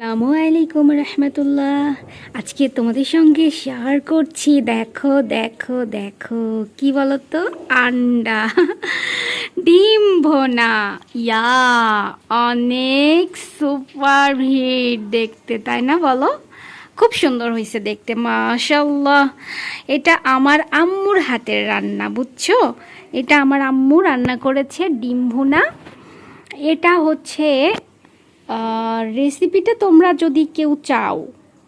আসসালামু আলাইকুম রহমতুল্লাহ। আজকে তোমাদের সঙ্গে শেয়ার করছি। দেখো দেখো দেখো। কি বলতো? আন্ডা। ডিম ভোনা। ইয়া, অনেক সুপার ভিড় দেখতে, তাই না বলো? খুব সুন্দর হয়েছে দেখতে মাশাল্লাহ এটা আমার আম্মুর হাতের রান্না, বুঝছ? এটা আমার আম্মু রান্না করেছে ডিম ভুনা। এটা হচ্ছে রেসিপিটা তোমরা যদি কেউ চাও,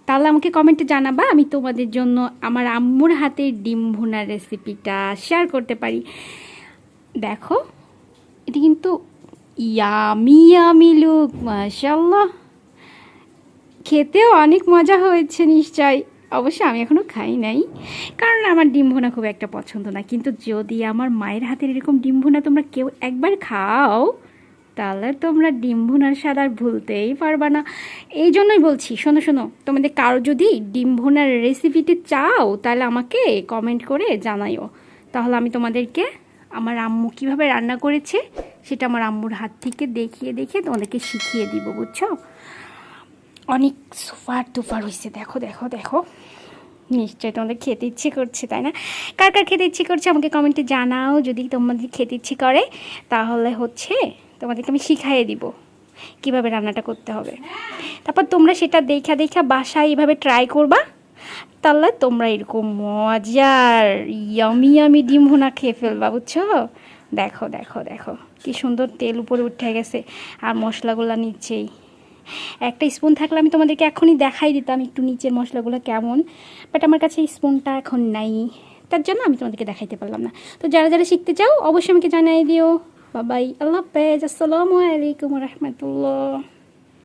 তাহলে আমাকে কমেন্টে জানাবা। আমি তোমাদের জন্য আমার আম্মুর হাতের ডিম ভুনার রেসিপিটা শেয়ার করতে পারি। দেখো, এটি কিন্তু ইয়ামি ইয়ামি লুক মাশাল্লাহ খেতেও অনেক মজা হয়েছে নিশ্চয়। অবশ্য আমি এখনও খাই নাই, কারণ আমার ডিম ভুনা খুব একটা পছন্দ না। কিন্তু যদি আমার মায়ের হাতের এরকম ডিম ভুনা তোমরা কেউ একবার খাও তাহলে তোমরা ডিম ভুনার স্বাদ আর ভুলতেই পারবা না। এই জন্যই বলছি, শোনো শোনো, তোমাদের কারও যদি ডিম ভুনার রেসিপিটি চাও, তাহলে আমাকে কমেন্ট করে জানাইও। তাহলে আমি তোমাদেরকে আমার আম্মু কীভাবে রান্না করেছে, সেটা আমার আম্মুর হাত থেকে দেখিয়ে দেখিয়ে তোমাদেরকে শিখিয়ে দিব, বুঝছ? অনেক সুপার তুফার হয়েছে দেখো দেখো দেখো। নিশ্চয়ই তোমাদের খেতে ইচ্ছে করছে, তাই না? কার কার খেতে ইচ্ছে করছে আমাকে কমেন্টে জানাও। যদি তোমাদের খেতে ইচ্ছে করে, তাহলে হচ্ছে তোমাদেরকে আমি শিখাইয়ে দিব কীভাবে রান্নাটা করতে হবে। তারপর তোমরা সেটা দেখা দেখা বাসায় এইভাবে ট্রাই করবা, তাহলে তোমরা এরকম মজার ইয়ামি ইয়ামি ডিম ভুনা খেয়ে ফেলবা, বুঝছ? দেখো দেখো দেখো, কি সুন্দর তেল উপরে উঠে গেছে আর মশলাগুলো নিচেই একটা স্পুন থাকলে আমি তোমাদেরকে এখনই দেখাই দিতাম একটু নিচের মশলাগুলো কেমন বাট আমার কাছে স্পুনটা এখন নাই, তার জন্য আমি তোমাদেরকে দেখাইতে পারলাম না। তো যারা যারা শিখতে চাও, অবশ্যই আমাকে জানাই দিও। বাবাই আল্লাহ হাফেজ আসসালামু আলাইকুম রহমতুল্লাহ